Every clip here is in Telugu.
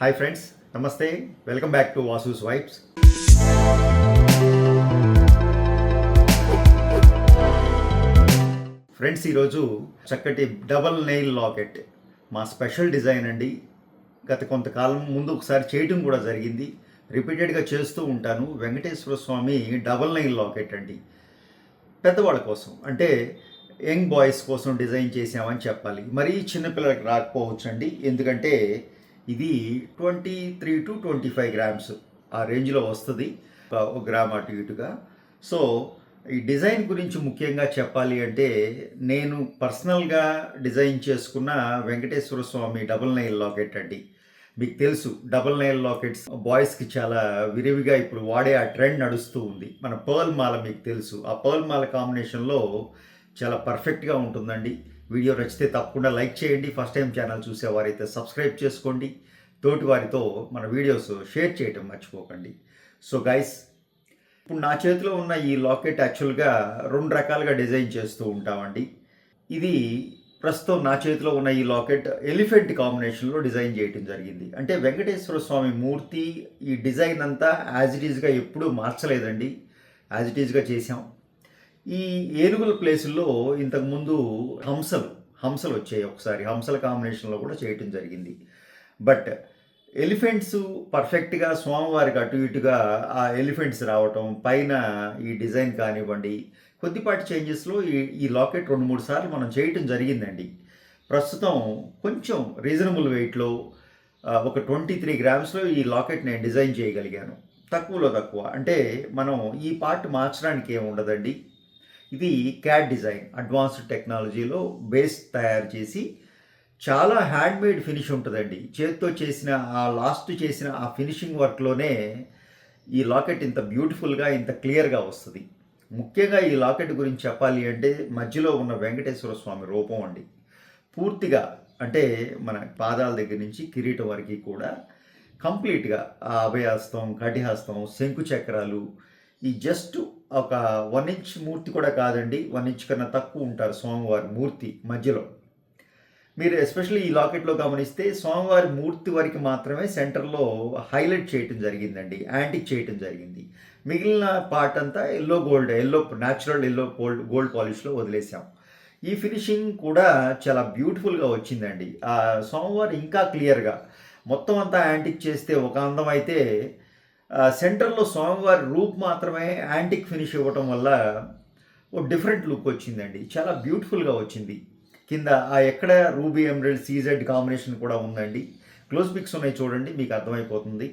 హాయ్ ఫ్రెండ్స్ నమస్తే. Welcome back to Vasu's vibes friends ఈరోజు చక్కటి డబల్ నెయిల్ లాకెట్ మా స్పెషల్ డిజైన్ అండి. గత కొంతకాలం ముందు ఒకసారి చేయటం కూడా జరిగింది. రిపీటెడ్గా చేస్తూ ఉంటాను. Venkateswara Swami double nail locket అండి. పెద్దవాళ్ళ కోసం అంటే యంగ్ బాయ్స్ కోసం డిజైన్ చేసామని చెప్పాలి. మరీ చిన్నపిల్లలకి రాకపోవచ్చు అండి ఎందుకంటే ఇది twenty three to twenty five grams ఆ రేంజ్లో వస్తుంది ఒక గ్రామ్ అటు ఇటుగా. సో ఈ డిజైన్ గురించి ముఖ్యంగా చెప్పాలి అంటే నేను పర్సనల్గా డిజైన్ చేసుకున్న Venkateswara Swami double nail locket అండి. మీకు తెలుసు డబుల్ నైల్ లాకెట్స్ బాయ్స్కి చాలా విరివిగా ఇప్పుడు వాడే ఆ ట్రెండ్ నడుస్తూ ఉంది. మన పర్ల్ మాల మీకు తెలుసు. ఆ పర్ల్ మాల కాంబినేషన్లో చాలా పర్ఫెక్ట్గా ఉంటుందండి. వీడియో నచ్చితే తప్పకుండా లైక్ చేయండి. ఫస్ట్ టైం ఛానల్ చూసేవారైతే సబ్స్క్రైబ్ చేసుకోండి. తోటి వారితో మన వీడియోస్ షేర్ చేయటం మర్చిపోకండి. సో గైస్ ఇప్పుడు నా చేతిలో ఉన్న ఈ లాకెట్ యాక్చువల్గా రెండు రకాలుగా డిజైన్ చేస్తూ ఉంటామండి. ఇది ప్రస్తుతం నా చేతిలో ఉన్న ఈ లాకెట్ ఎలిఫెంట్ కాంబినేషన్లో డిజైన్ చేయటం జరిగింది. అంటే వెంకటేశ్వర స్వామి మూర్తి ఈ డిజైన్ అంతా యాజ్ ఇట్ ఈజ్గా ఎప్పుడూ మార్చలేదండి. యాజ్ ఇట్ ఈజ్గా చేసాం ఈ ఏనుగుల ప్లేసుల్లో ఇంతకుముందు హంసలు హంసలు వచ్చాయి ఒకసారి. హంసల కాంబినేషన్లో కూడా చేయటం జరిగింది. బట్ ఎలిఫెంట్స్ పర్ఫెక్ట్గా స్వామివారికి అటు ఇటుగా ఆ ఎలిఫెంట్స్ రావటం పైన ఈ డిజైన్ కానివ్వండి కొద్దిపాటి చేంజెస్లో ఈ ఈ లాకెట్ రెండు మూడు సార్లు మనం చేయటం జరిగిందండి. ప్రస్తుతం కొంచెం రీజనబుల్ వెయిట్లో ఒక ట్వంటీ త్రీ గ్రామ్స్లో ఈ లాకెట్ నేను డిజైన్ చేయగలిగాను. తక్కువలో తక్కువ. అంటే మనం ఈ పార్ట్ మార్చడానికి ఏమి ఉండదండి? ఇది క్యాడ్ డిజైన్ అడ్వాన్స్డ్ టెక్నాలజీలో బేస్ తయారు చేసి చాలా హ్యాండ్మేడ్ ఫినిష్ ఉంటుందండి. చేతితో చేసిన ఆ లాస్ట్ చేసిన ఆ ఫినిషింగ్ వర్క్లోనే ఈ లాకెట్ ఇంత బ్యూటిఫుల్గా ఇంత క్లియర్గా వస్తుంది. ముఖ్యంగా ఈ లాకెట్ గురించి చెప్పాలి అంటే మధ్యలో ఉన్న వెంకటేశ్వర స్వామి రూపం అండి. పూర్తిగా అంటే మన పాదాల దగ్గర నుంచి కిరీటం వరకు కూడా కంప్లీట్గా ఆ అభయహస్తం కటిహస్తం శంకు చక్రాలు ఈ జస్ట్ ఒక వన్ ఇంచ్ మూర్తి కూడా కాదండి వన్ ఇంచ్ కన్నా తక్కువ ఉంటారు స్వామివారి మూర్తి మధ్యలో. మీరు ఎస్పెషల్లీ ఈ లాకెట్లో గమనిస్తే స్వామివారి మూర్తి వరకు మాత్రమే సెంటర్లో హైలైట్ చేయటం జరిగిందండి యాంటిక్ చేయటం జరిగింది. మిగిలిన పార్ట్ అంతా yellow gold yellow natural yellow gold gold పాలిష్లో వదిలేసాం ఈ ఫినిషింగ్ కూడా చాలా బ్యూటిఫుల్గా వచ్చిందండి. ఆ ఇంకా క్లియర్గా మొత్తం అంతా యాంటిక్ చేస్తే ఒక అందం అయితే సెంటర్లో స్వామివారి రూప్ మాత్రమే యాంటిక్ ఫినిష్ ఇవ్వటం వల్ల ఓ డిఫరెంట్ లుక్ వచ్చిందండి. చాలా బ్యూటిఫుల్గా వచ్చింది. కింద ఆ ఎక్కడ రూబీ ఎమరల్డ్ సీజెడ్ కాంబినేషన్ కూడా ఉందండి. క్లోజ్ పిక్స్ ఉన్నాయి చూడండి మీకు అర్థమైపోతుంది.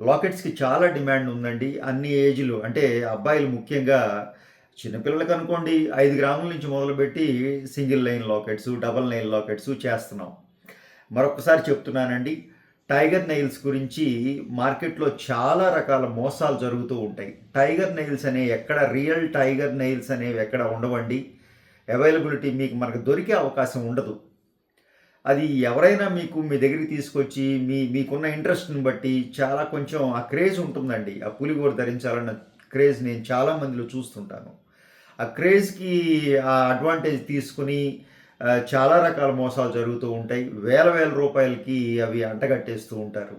లాకెట్స్కి చాలా డిమాండ్ ఉందండి. అన్ని ఏజ్లు అంటే అబ్బాయిలు ముఖ్యంగా చిన్నపిల్లలకు అనుకోండి ఐదు గ్రాముల నుంచి మొదలుపెట్టి single line lockets double line lockets చేస్తున్నాం. మరొకసారి చెప్తున్నానండి టైగర్ నెయిల్స్ గురించి మార్కెట్లో చాలా రకాల మోసాలు జరుగుతూ ఉంటాయి. టైగర్ నెయిల్స్ అనే ఎక్కడ రియల్ టైగర్ నెయిల్స్ అనేవి ఎక్కడ ఉండవండి? అవైలబిలిటీ మీకు మనకు దొరికే అవకాశం ఉండదు. అది ఎవరైనా మీకు మీ దగ్గరికి తీసుకొచ్చి మీ మీకున్న ఇంట్రెస్ట్ని బట్టి చాలా కొంచెం ఆ క్రేజ్ ఉంటుందండి. ఆ పులిగోరు ధరించాలన్న క్రేజ్ నేను చాలా మందిలో చూస్తుంటాను. ఆ క్రేజ్కి ఆ అడ్వాంటేజ్ తీసుకుని చాలా రకాల మోసాలు జరుగుతూ ఉంటాయి. వేల వేల రూపాయలకి అవి అంటగట్టేస్తూ ఉంటారు.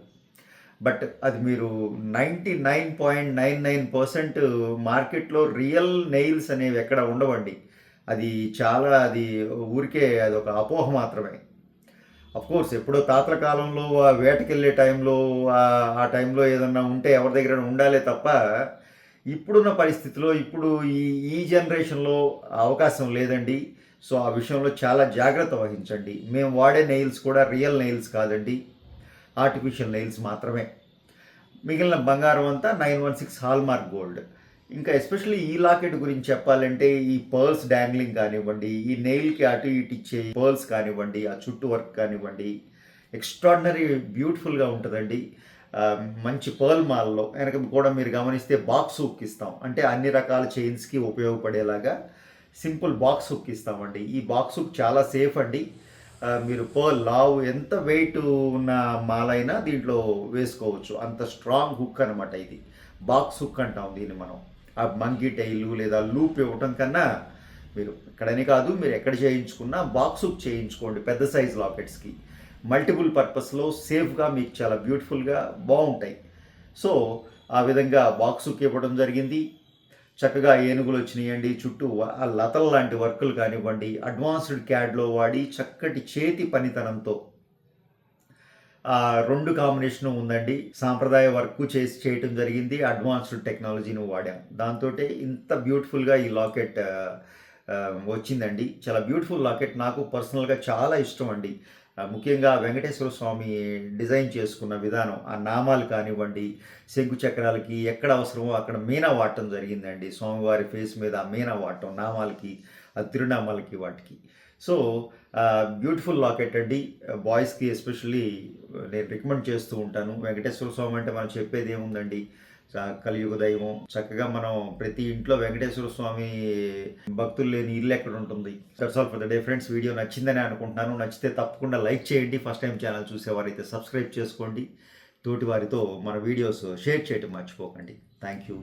బట్ అది మీరు ninety nine point nine nine percent మార్కెట్లో రియల్ నెయిల్స్ అనేవి ఎక్కడ ఉండవండి. అది చాలా అది ఊరికే అది ఒక అపోహ మాత్రమే. కోర్స్ ఎప్పుడో తాతల కాలంలో ఆ వేటకెళ్ళే టైంలో ఆ- ఆ టైంలో ఏదన్నా ఉంటే ఎవరి దగ్గర ఉండాలే తప్ప ఇప్పుడున్న పరిస్థితిలో ఇప్పుడు ఈ ఈ జనరేషన్లో అవకాశం లేదండి. సో ఆ విషయంలో చాలా జాగ్రత్త వహించండి. మేము వాడే నెయిల్స్ కూడా రియల్ నెయిల్స్ కాదండి. ఆర్టిఫిషియల్ నెయిల్స్ మాత్రమే. మిగిలిన బంగారం అంతా nine one six hallmark gold. ఇంకా ఎస్పెషల్లీ ఈ లాకెట్ గురించి చెప్పాలంటే ఈ పర్ల్స్ డాంగ్లింగ్ కానివ్వండి ఈ నెయిల్కి అటు ఇటు ఇచ్చే పర్ల్స్ కానివ్వండి ఆ చుట్టూ వర్క్ కానివ్వండి ఎక్స్ట్రాడినరీ బ్యూటిఫుల్గా ఉంటుందండి. మంచి పర్ల్ మాల్లో వెనక కూడా మీరు గమనిస్తే బాక్స్ హుక్ ఇస్తాం. అంటే అన్ని రకాల చైన్స్కి ఉపయోగపడేలాగా సింపుల్ బాక్స్ హుక్ ఇస్తామండి. ఈ బాక్స్ హుక్ చాలా సేఫ్ అండి. మీరు పర్ల్ లావ్ ఎంత వెయిట్ ఉన్న మాలైనా దీంట్లో వేసుకోవచ్చు. అంత స్ట్రాంగ్ హుక్ అనమాట ఇది. బాక్స్ హుక్ అంటాం దీన్ని మనం. ఆ మంకీ టైలు లేదా లూప్ ఇవ్వటం కన్నా మీరు ఇక్కడనే కాదు మీరు ఎక్కడ చేయించుకున్నా బాక్స్ హుక్ చేయించుకోండి పెద్ద సైజ్ లాకెట్స్కి మల్టిపుల్ పర్పస్లో సేఫ్గా మీకు చాలా బ్యూటిఫుల్గా బాగుంటాయి. సో ఆ విధంగా బాక్సుకి ఇవ్వడం జరిగింది. చక్కగా ఏనుగులు వచ్చినాయండి. చుట్టూ ఆ లతల లాంటి వర్కులు కానివ్వండి అడ్వాన్స్డ్ క్యాడ్లో వాడి చక్కటి చేతి పనితనంతో. ఆ రెండు కాంబినేషన్ ఉందండి. సాంప్రదాయ వర్క్ చేసి చేయటం జరిగింది. అడ్వాన్స్డ్ టెక్నాలజీని వాడాం. దాంతో ఇంత బ్యూటిఫుల్గా ఈ లాకెట్ వచ్చిందండి. చాలా బ్యూటిఫుల్ లాకెట్ నాకు పర్సనల్గా చాలా ఇష్టం అండి. ముఖ్యంగా వెంకటేశ్వర స్వామి డిజైన్ చేసుకున్న విధానం ఆ నామాలు కానివ్వండి శంకు చక్రాలకి ఎక్కడ అవసరమో అక్కడ మీనా వాడటం జరిగిందండి. స్వామివారి ఫేస్ మీద ఆ మీనా వాడటం నామాలకి ఆ తిరునామాలకి వాటికి. సో బ్యూటిఫుల్ లాకెట్ అండి. బాయ్స్కి ఎస్పెషల్లీ నేను రికమెండ్ చేస్తూ ఉంటాను. వెంకటేశ్వర స్వామి అంటే మనం చెప్పేది ఏముందండి? కలియుగ దైవం చక్కగా మనం ప్రతి ఇంట్లో వెంకటేశ్వర స్వామి భక్తులు లేని ఇల్లు ఎక్కడ ఉంటుంది? That's all for the day friends video నచ్చిందని అనుకుంటున్నాను. నచ్చితే తప్పకుండా లైక్ చేయండి. ఫస్ట్ టైం ఛానల్ చూసేవారైతే సబ్స్క్రైబ్ చేసుకోండి. తోటి వారితో మన వీడియోస్ షేర్ చేయటం మర్చిపోకండి. Thank you